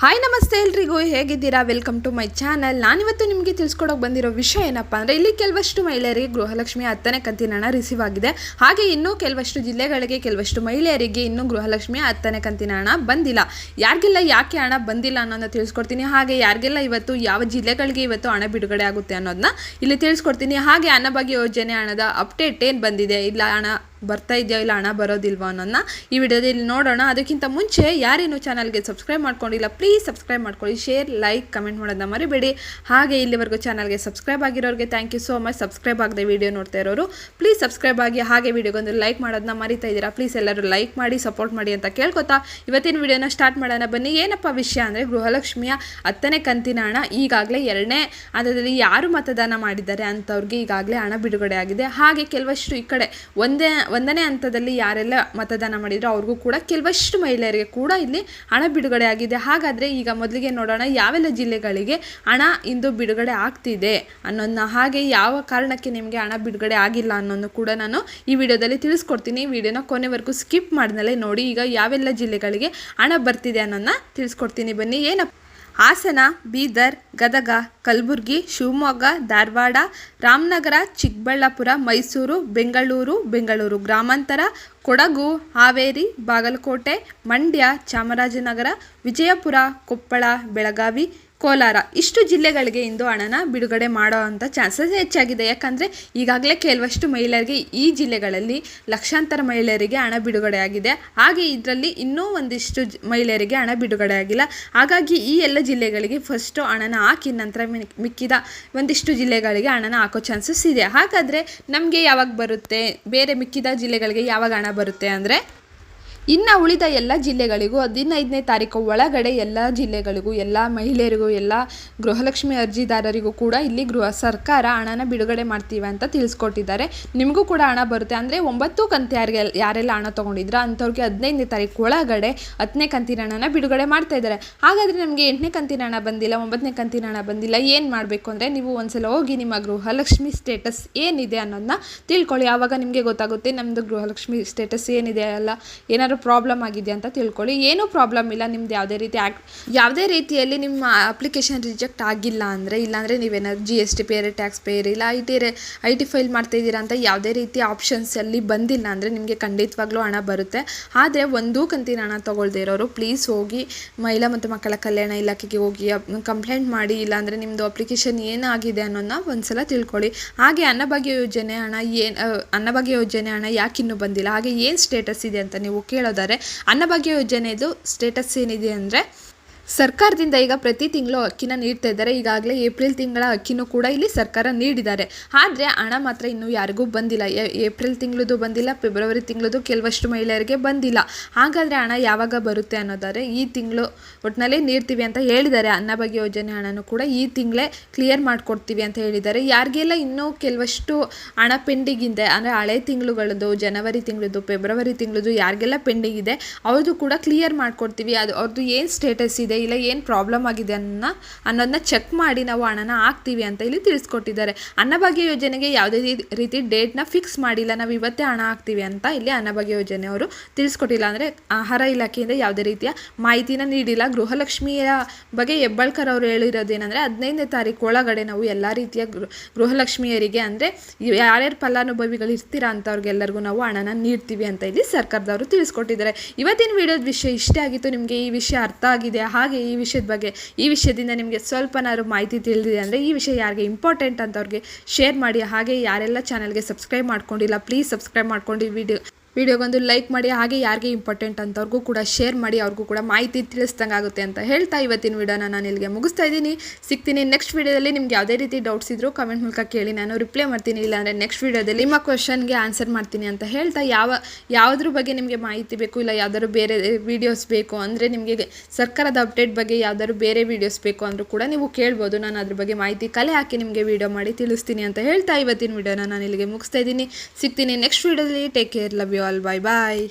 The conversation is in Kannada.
ಹಾಯ್ ನಮಸ್ತೆ ಎಲ್ರಿಗೂ. ಹೇಗಿದ್ದೀರಾ? ವೆಲ್ಕಮ್ ಟು ಮೈ ಚಾನಲ್ ನಾನಿವತ್ತು ನಿಮಗೆ ತಿಳಿಸ್ಕೊಡೋಕೆ ಬಂದಿರೋ ವಿಷಯ ಏನಪ್ಪ ಅಂದರೆ, ಇಲ್ಲಿ ಕೆಲವಷ್ಟು ಮಹಿಳೆಯರಿಗೆ ಗೃಹಲಕ್ಷ್ಮಿ ಹತ್ತನೇ ಕಂತಿನ ಹಣ ರಿಸೀವ್ ಆಗಿದೆ. ಹಾಗೆ ಇನ್ನೂ ಕೆಲವಷ್ಟು ಜಿಲ್ಲೆಗಳಿಗೆ ಕೆಲವಷ್ಟು ಮಹಿಳೆಯರಿಗೆ ಇನ್ನೂ ಗೃಹಲಕ್ಷ್ಮಿ ಹತ್ತನೇ ಕಂತಿನ ಹಣ ಬಂದಿಲ್ಲ. ಯಾರಿಗೆಲ್ಲ ಯಾಕೆ ಹಣ ಬಂದಿಲ್ಲ ಅನ್ನೋದನ್ನ ತಿಳಿಸ್ಕೊಡ್ತೀನಿ. ಹಾಗೆ ಯಾರಿಗೆಲ್ಲ ಇವತ್ತು, ಯಾವ ಜಿಲ್ಲೆಗಳಿಗೆ ಇವತ್ತು ಹಣ ಬಿಡುಗಡೆ ಆಗುತ್ತೆ ಅನ್ನೋದನ್ನ ಇಲ್ಲಿ ತಿಳಿಸ್ಕೊಡ್ತೀನಿ. ಹಾಗೆ ಅನ್ನಭಾಗ್ಯ ಯೋಜನೆ ಹಣದ ಅಪ್ಡೇಟ್ ಏನು ಬಂದಿದೆ? ಇಲ್ಲ, ಹಣ ಬರ್ತಾ ಇದೆಯೋ ಇಲ್ಲ, ಹಣ ಬರೋದಿಲ್ವೋ ಅನ್ನೋದನ್ನ ಈ ವಿಡಿಯೋದಲ್ಲಿ ನೋಡೋಣ. ಅದಕ್ಕಿಂತ ಮುಂಚೆ ಯಾರೇನು ಚಾನಲ್ಗೆ ಸಬ್ಸ್ಕ್ರೈಬ್ ಮಾಡ್ಕೊಂಡಿಲ್ಲ ಪ್ಲೀಸ್ ಸಬ್ಸ್ಕ್ರೈಬ್ ಮಾಡ್ಕೊಳ್ಳಿ ಶೇರ್ ಲೈಕ್ ಕಮೆಂಟ್ ಮಾಡೋದನ್ನ ಮರಿಬೇಡಿ. ಹಾಗೆ ಇಲ್ಲಿವರೆಗೂ ಚಾನಲ್ಗೆ ಸಬ್ಸ್ಕ್ರೈಬ್ ಆಗಿರೋರಿಗೆ thank you so much subscribe ಆಗದೆ ವಿಡಿಯೋ ನೋಡ್ತಾ ಇರೋರು ಪ್ಲೀಸ್ ಸಬ್ಸ್ಕ್ರೈಬ್ ಆಗಿ ಹಾಗೆ ವಿಡಿಯೋಗೊಂದು ಲೈಕ್ ಮಾಡೋದನ್ನ ಮರಿತಾ ಇದ್ದೀರಾ. ಪ್ಲೀಸ್ ಎಲ್ಲರೂ ಲೈಕ್ ಮಾಡಿ ಸಪೋರ್ಟ್ ಮಾಡಿ ಅಂತ ಕೇಳ್ಕೊತಾ ಇವತ್ತಿನ ವಿಡಿಯೋನ ಸ್ಟಾರ್ಟ್ ಮಾಡೋಣ. ಬನ್ನಿ, ಏನಪ್ಪ ವಿಷಯ ಅಂದರೆ ಗೃಹಲಕ್ಷ್ಮಿಯ ಹತ್ತನೇ ಕಂತಿನ ಹಣ ಈಗಾಗಲೇ ಎರಡನೇ ಹಂತದಲ್ಲಿ ಯಾರು ಮತದಾನ ಮಾಡಿದ್ದಾರೆ ಅಂಥವ್ರಿಗೆ ಈಗಾಗಲೇ ಹಣ ಬಿಡುಗಡೆ ಆಗಿದೆ. ಹಾಗೆ ಕೆಲವಷ್ಟು ಈ ಕಡೆ ಒಂದೇ ಒಂದನೇ ಹಂತದಲ್ಲಿ ಯಾರೆಲ್ಲ ಮತದಾನ ಮಾಡಿದ್ರು ಅವ್ರಿಗೂ ಕೂಡ ಕೆಲವಷ್ಟು ಮಹಿಳೆಯರಿಗೆ ಕೂಡ ಇಲ್ಲಿ ಹಣ ಬಿಡುಗಡೆ ಆಗಿದೆ. ಹಾಗಾದರೆ ಈಗ ಮೊದಲಿಗೆ ನೋಡೋಣ ಯಾವೆಲ್ಲ ಜಿಲ್ಲೆಗಳಿಗೆ ಹಣ ಇಂದು ಬಿಡುಗಡೆ ಆಗ್ತಿದೆ ಅನ್ನೋದನ್ನ ಹಾಗೆ ಯಾವ ಕಾರಣಕ್ಕೆ ನಿಮಗೆ ಹಣ ಬಿಡುಗಡೆ ಆಗಿಲ್ಲ ಅನ್ನೋದು ಕೂಡ ನಾನು ಈ ವಿಡಿಯೋದಲ್ಲಿ ತಿಳಿಸ್ಕೊಡ್ತೀನಿ. ಈ ವಿಡಿಯೋನ ಕೊನೆವರೆಗೂ ಸ್ಕಿಪ್ ಮಾಡಿದ್ಮೇಲೆ ನೋಡಿ ಈಗ ಯಾವೆಲ್ಲ ಜಿಲ್ಲೆಗಳಿಗೆ ಹಣ ಬರ್ತಿದೆ ಅನ್ನೋದನ್ನ ತಿಳಿಸ್ಕೊಡ್ತೀನಿ. ಬನ್ನಿ, ಏನಪ್ಪ? ಹಾಸನ ಬೀದರ್ ಗದಗ ಕಲಬುರಗಿ ಶಿವಮೊಗ್ಗ ಧಾರವಾಡ ರಾಮನಗರ ಚಿಕ್ಕಬಳ್ಳಾಪುರ ಮೈಸೂರು ಬೆಂಗಳೂರು ಬೆಂಗಳೂರು ಗ್ರಾಮಾಂತರ ಕೊಡಗು, ಹಾವೇರಿ, ಬಾಗಲಕೋಟೆ, ಮಂಡ್ಯ, ಚಾಮರಾಜನಗರ, ವಿಜಯಪುರ, ಕೊಪ್ಪಳ, ಬೆಳಗಾವಿ, ಕೋಲಾರ. ಇಷ್ಟು ಜಿಲ್ಲೆಗಳಿಗೆ ಇಂದು ಹಣನ ಬಿಡುಗಡೆ ಮಾಡೋ ಅಂಥ ಚಾನ್ಸಸ್ ಹೆಚ್ಚಾಗಿದೆ. ಯಾಕಂದರೆ ಈಗಾಗಲೇ ಕೆಲವಷ್ಟು ಮಹಿಳೆಯರಿಗೆ ಈ ಜಿಲ್ಲೆಗಳಲ್ಲಿ ಲಕ್ಷಾಂತರ ಮಹಿಳೆಯರಿಗೆ ಹಣ ಬಿಡುಗಡೆ ಆಗಿದೆ ಹಾಗೆ ಇದರಲ್ಲಿ ಇನ್ನೂ ಒಂದಿಷ್ಟು ಮಹಿಳೆಯರಿಗೆ ಹಣ ಬಿಡುಗಡೆ ಆಗಿಲ್ಲ ಹಾಗಾಗಿ ಈ ಎಲ್ಲ ಜಿಲ್ಲೆಗಳಿಗೆ ಫಸ್ಟು ಹಣನ ಹಾಕಿ ನಂತರ ಮಿಕ್- ಮಿಕ್ಕಿದ ಒಂದಿಷ್ಟು ಜಿಲ್ಲೆಗಳಿಗೆ ಹಣನ ಹಾಕೋ ಚಾನ್ಸಸ್ ಇದೆ. ಹಾಗಾದರೆ ನಮಗೆ ಯಾವಾಗ ಬರುತ್ತೆ? ಬೇರೆ ಮಿಕ್ಕಿದ ಜಿಲ್ಲೆಗಳಿಗೆ ಯಾವಾಗ ಹಣ ಬರುತ್ತೆ ಅಂದರೆ ಇನ್ನು ಉಳಿದ ಎಲ್ಲ ಜಿಲ್ಲೆಗಳಿಗೂ, ಹದಿನೈದನೇ ತಾರೀಕು ಒಳಗಡೆ ಎಲ್ಲ ಜಿಲ್ಲೆಗಳಿಗೂ, ಎಲ್ಲ ಮಹಿಳೆಯರಿಗೂ, ಎಲ್ಲ ಗೃಹಲಕ್ಷ್ಮಿ ಅರ್ಜಿದಾರರಿಗೂ ಕೂಡ ಇಲ್ಲಿ ಗೃಹ ಸರ್ಕಾರ ಹಣನ ಬಿಡುಗಡೆ ಮಾಡ್ತೀವಿ ಅಂತ ತಿಳಿಸ್ಕೊಟ್ಟಿದ್ದಾರೆ. ನಿಮಗೂ ಕೂಡ ಹಣ ಬರುತ್ತೆ. ಅಂದರೆ ಒಂಬತ್ತು ಕಂತು ಯಾರಿಗೆ ಯಾರೆಲ್ಲ ಹಣ ತೊಗೊಂಡಿದ್ರ, ಅಂಥವ್ರಿಗೆ ಹದಿನೈದನೇ ತಾರೀಕು ಒಳಗಡೆ ಹತ್ತನೇ ಕಂತಿನ ಹಣನ ಬಿಡುಗಡೆ ಮಾಡ್ತಾ ಇದ್ದಾರೆ. ಹಾಗಾದರೆ ನಮಗೆ ಎಂಟನೇ ಕಂತಿನ ಹಣ ಬಂದಿಲ್ಲ, ಒಂಬತ್ತನೇ ಕಂತಿನ ಹಣ ಬಂದಿಲ್ಲ, ಏನು ಮಾಡಬೇಕು ಅಂದರೆ ನೀವು ಒಂದ್ಸಲ ಹೋಗಿ ನಿಮ್ಮ ಗೃಹಲಕ್ಷ್ಮಿ ಸ್ಟೇಟಸ್ ಏನಿದೆ ಅನ್ನೋದನ್ನ ತಿಳ್ಕೊಳ್ಳಿ. ಆವಾಗ ನಿಮಗೆ ಗೊತ್ತಾಗುತ್ತೆ ನಮ್ಮದು ಗೃಹಲಕ್ಷ್ಮಿ ಸ್ಟೇಟಸ್ ಏನಿದೆ ಅಲ್ಲ, ಏನಾದ್ರು ಪ್ರಾಬ್ಲಮ್ ಆಗಿದೆ ಅಂತ ತಿಳ್ಕೊಳ್ಳಿ. ಏನೂ ಪ್ರಾಬ್ಲಮ್ ಇಲ್ಲ. ನಿಮ್ದು ಯಾವುದೇ ರೀತಿ ಆ್ಯಕ್ ಯಾವುದೇ ರೀತಿಯಲ್ಲಿ ನಿಮ್ಮ ಅಪ್ಲಿಕೇಶನ್ ರಿಜೆಕ್ಟ್ ಆಗಿಲ್ಲ ಅಂದರೆ, ಇಲ್ಲಾಂದರೆ ನೀವೇನಾದ್ರು G S T payer tax payer ಇಲ್ಲ I T I T file ಮಾಡ್ತಾ ಇದ್ದೀರಾ ಅಂತ ಯಾವುದೇ ರೀತಿ ಆಪ್ಷನ್ಸ್ ಅಲ್ಲಿ ಬಂದಿಲ್ಲ ಅಂದರೆ ನಿಮಗೆ ಖಂಡಿತವಾಗ್ಲೂ ಹಣ ಬರುತ್ತೆ. ಆದರೆ ಒಂದೂ ಕಂತಿನ ಹಣ ತೊಗೊಳ್ದೇ ಇರೋರು ಪ್ಲೀಸ್ ಹೋಗಿ ಮಹಿಳಾ ಮತ್ತು ಮಕ್ಕಳ ಕಲ್ಯಾಣ ಇಲಾಖೆಗೆ ಹೋಗಿ ಕಂಪ್ಲೇಂಟ್ ಮಾಡಿ, ಇಲ್ಲಾಂದರೆ ನಿಮ್ಮದು ಅಪ್ಲಿಕೇಶನ್ ಏನಾಗಿದೆ ಅನ್ನೋದನ್ನ ಒಂದ್ಸಲ ತಿಳ್ಕೊಳ್ಳಿ. ಹಾಗೆ ಅನ್ನಭಾಗ್ಯ ಯೋಜನೆ ಹಣ ಏನು ಅನ್ನಭಾಗ್ಯ ಯೋಜನೆ ಹಣ ಯಾಕೆ ಬಂದಿಲ್ಲ. ಹಾಗೆ ಏನು ಸ್ಟೇಟಸ್ ಇದೆ ಅಂತ ನೀವು ಕೇಳೋದಾದ್ರೆ ಅನ್ನಭಾಗ್ಯ ಯೋಜನೆದು ಸ್ಟೇಟಸ್ ಏನಿದೆ ಅಂದರೆ ಸರ್ಕಾರದಿಂದ ಈಗ ಪ್ರತಿ ತಿಂಗಳು ಅಕ್ಕಿನ ನೀಡ್ತಾ ಇದ್ದಾರೆ. ಈಗಾಗಲೇ ಏಪ್ರಿಲ್ ತಿಂಗಳ ಅಕ್ಕಿನೂ ಕೂಡ ಇಲ್ಲಿ ಸರ್ಕಾರ ನೀಡಿದ್ದಾರೆ. ಆದರೆ ಹಣ ಮಾತ್ರ ಇನ್ನೂ ಯಾರಿಗೂ ಬಂದಿಲ್ಲ. ಏಪ್ರಿಲ್ ತಿಂಗಳದು ಬಂದಿಲ್ಲ, ಫೆಬ್ರವರಿ ತಿಂಗಳದು ಕೆಲವಷ್ಟು ಮಹಿಳೆಯರಿಗೆ ಬಂದಿಲ್ಲ. ಹಾಗಾದರೆ ಹಣ ಯಾವಾಗ ಬರುತ್ತೆ ಅನ್ನೋದಾದ್ರೆ ಈ ತಿಂಗಳು ಒಟ್ಟಿನಲ್ಲಿ ನೀಡ್ತೀವಿ ಅಂತ ಹೇಳಿದ್ದಾರೆ. ಅನ್ನಭಾಗ್ಯ ಯೋಜನೆ ಹಣನೂ ಕೂಡ ಈ ತಿಂಗಳೇ ಕ್ಲಿಯರ್ ಮಾಡಿಕೊಡ್ತೀವಿ ಅಂತ ಹೇಳಿದ್ದಾರೆ. ಯಾರಿಗೆಲ್ಲ ಇನ್ನೂ ಕೆಲವಷ್ಟು ಹಣ ಪೆಂಡಿಂಗ್ ಇದೆ, ಅಂದರೆ ಹಳೆ ತಿಂಗಳುಗಳದ್ದು, ಜನವರಿ ತಿಂಗಳದು ಫೆಬ್ರವರಿ ತಿಂಗಳದು ಯಾರಿಗೆಲ್ಲ ಪೆಂಡಿಂಗ್ ಇದೆ, ಅವ್ರದ್ದು ಕೂಡ ಕ್ಲಿಯರ್ ಮಾಡಿಕೊಡ್ತೀವಿ. ಅದು ಅವ್ರದ್ದು ಏನು ಸ್ಟೇಟಸ್ ಇದೆ ಇಲ್ಲ, ಏನು ಪ್ರಾಬ್ಲಮ್ ಆಗಿದೆ ಅನ್ನೋ ಅನ್ನೋದನ್ನ ಚೆಕ್ ಮಾಡಿ ನಾವು ಹಣನ ಹಾಕ್ತೀವಿ ಅಂತ ಇಲ್ಲಿ ತಿಳಿಸ್ಕೊಟ್ಟಿದ್ದಾರೆ. ಅನ್ನಭಾಗ್ಯ ಯೋಜನೆಗೆ ಯಾವುದೇ ರೀತಿ ಡೇಟ್ನ ಫಿಕ್ಸ್ ಮಾಡಿಲ್ಲ, ನಾವು ಇವತ್ತೇ ಹಣ ಹಾಕ್ತೀವಿ ಅಂತ ಇಲ್ಲಿ ಅನ್ನಭಾಗ್ಯ ಯೋಜನೆಯವರು ತಿಳಿಸ್ಕೊಟ್ಟಿಲ್ಲ. ಅಂದರೆ ಆಹಾರ ಇಲಾಖೆಯಿಂದ ಯಾವುದೇ ರೀತಿಯ ಮಾಹಿತಿನ ನೀಡಿಲ್ಲ. ಗೃಹಲಕ್ಷ್ಮಿಯ ಬಗ್ಗೆ ಹೆಬ್ಬಾಳ್ಕರ್ ಅವರು ಹೇಳಿರೋದೇನೆಂದರೆ, ಹದಿನೈದನೇ ತಾರೀಕು ಒಳಗಡೆ ನಾವು ಎಲ್ಲ ರೀತಿಯ ಗೃಹ ಗೃಹಲಕ್ಷ್ಮಿಯರಿಗೆ ಅಂದರೆ ಯಾರ್ಯಾರು ಫಲಾನುಭವಿಗಳು ಇರ್ತೀರಾ ಅಂಥವ್ರಿಗೆಲ್ಲರಿಗೂ ನಾವು ಹಣನ ನೀಡ್ತೀವಿ ಅಂತ ಇಲ್ಲಿ ಸರ್ಕಾರದವರು ತಿಳಿಸ್ಕೊಟ್ಟಿದ್ದಾರೆ. ಇವತ್ತಿನ ವಿಡಿಯೋದ ವಿಷಯ ಇಷ್ಟೇ ಆಗಿತ್ತು. ನಿಮಗೆ ಈ ವಿಷಯ ಅರ್ಥ ಆಗಿದೆ, ಹಾಗೆ ಈ ವಿಷಯದ ಬಗ್ಗೆ, ಈ ವಿಷಯದಿಂದ ನಿಮಗೆ ಸ್ವಲ್ಪನಾದ್ರು ಮಾಹಿತಿ ತಿಳಿದಿದೆ ಅಂದರೆ ಈ ವಿಷಯ ಯಾರಿಗೆ ಇಂಪಾರ್ಟೆಂಟ್ ಅಂತವ್ರಿಗೆ ಶೇರ್ ಮಾಡಿ, ಹಾಗೆ ಯಾರೆಲ್ಲ ಚಾನಲ್ಗೆ ಸಬ್ಸ್ಕ್ರೈಬ್ ಮಾಡ್ಕೊಂಡಿಲ್ಲ ಪ್ಲೀಸ್ ಸಬ್ಸ್ಕ್ರೈಬ್ ಮಾಡ್ಕೊಂಡು ವಿಡಿಯೋ ವಿಡಿಯೋಗೊಂದು ಲೈಕ್ ಮಾಡಿ, ಹಾಗೆ ಯಾರಿಗೆ ಇಂಪಾರ್ಟೆಂಟ್ ಅಂತವ್ರಿಗೂ ಕೂಡ ಶೇರ್ ಮಾಡಿ, ಅವ್ರಿಗೂ ಕೂಡ ಮಾಹಿತಿ ತಿಳಿಸ್ದಂಗೆ ಆಗುತ್ತೆ ಅಂತ ಹೇಳ್ತಾ ಇವತ್ತಿನ ವಿಡಿಯೋನ ನಾನು ಇಲ್ಲಿಗೆ ಮುಗಿಸ್ತಾ ಇದ್ದೀನಿ. ಸಿಗ್ತೀನಿ ನೆಕ್ಸ್ಟ್ ವಿಡಿಯೋದಲ್ಲಿ ನಿಮ್ಗೆ ಯಾವುದೇ ರೀತಿ ಡೌಟ್ಸ್ ಇದ್ದರೂ ಕಮೆಂಟ್ ಮೂಲಕ ಕೇಳಿ, ನಾನು ರಿಪ್ಲೈ ಮಾಡ್ತೀನಿ. ಇಲ್ಲಾಂದರೆ ನೆಕ್ಸ್ಟ್ ವಿಡಿಯೋದಲ್ಲಿ ನಿಮ್ಮ ಕ್ವಶನ್ಗೆ ಆನ್ಸರ್ ಮಾಡ್ತೀನಿ ಅಂತ ಹೇಳ್ತಾ ಯಾವ, ಯಾವುದ್ರ ಬಗ್ಗೆ ನಿಮಗೆ ಮಾಹಿತಿ ಬೇಕು? ಇಲ್ಲ ಯಾವ್ದಾದ್ರು ಬೇರೆ ವೀಡಿಯೋಸ್ ಬೇಕು ಅಂದರೆ ನಿಮಗೆ ಸರ್ಕಾರದ ಅಪ್ಡೇಟ್ ಬಗ್ಗೆ ಯಾವ್ದಾದ್ರು ಬೇರೆ ವೀಡಿಯೋಸ್ ಬೇಕು ಅಂದರೂ ಕೂಡ ನೀವು ಕೇಳ್ಬೋದು. ನಾನು ಅದ್ರ ಬಗ್ಗೆ ಮಾಹಿತಿ ಕಲೆ ಹಾಕಿ ನಿಮಗೆ ವಿಡಿಯೋ ಮಾಡಿ ತಿಳಿಸ್ತೀನಿ ಅಂತ ಹೇಳ್ತಾ ಇವತ್ತಿನ ವಿಡಿಯೋನ ನಾನು ಇಲ್ಲಿಗೆ ಮುಗಿಸ್ತಾ ಇದ್ದೀನಿ. ಸಿಗ್ತೀನಿ ನೆಕ್ಸ್ಟ್ ವಿಡಿಯೋದಲ್ಲಿ take care love you all bye bye.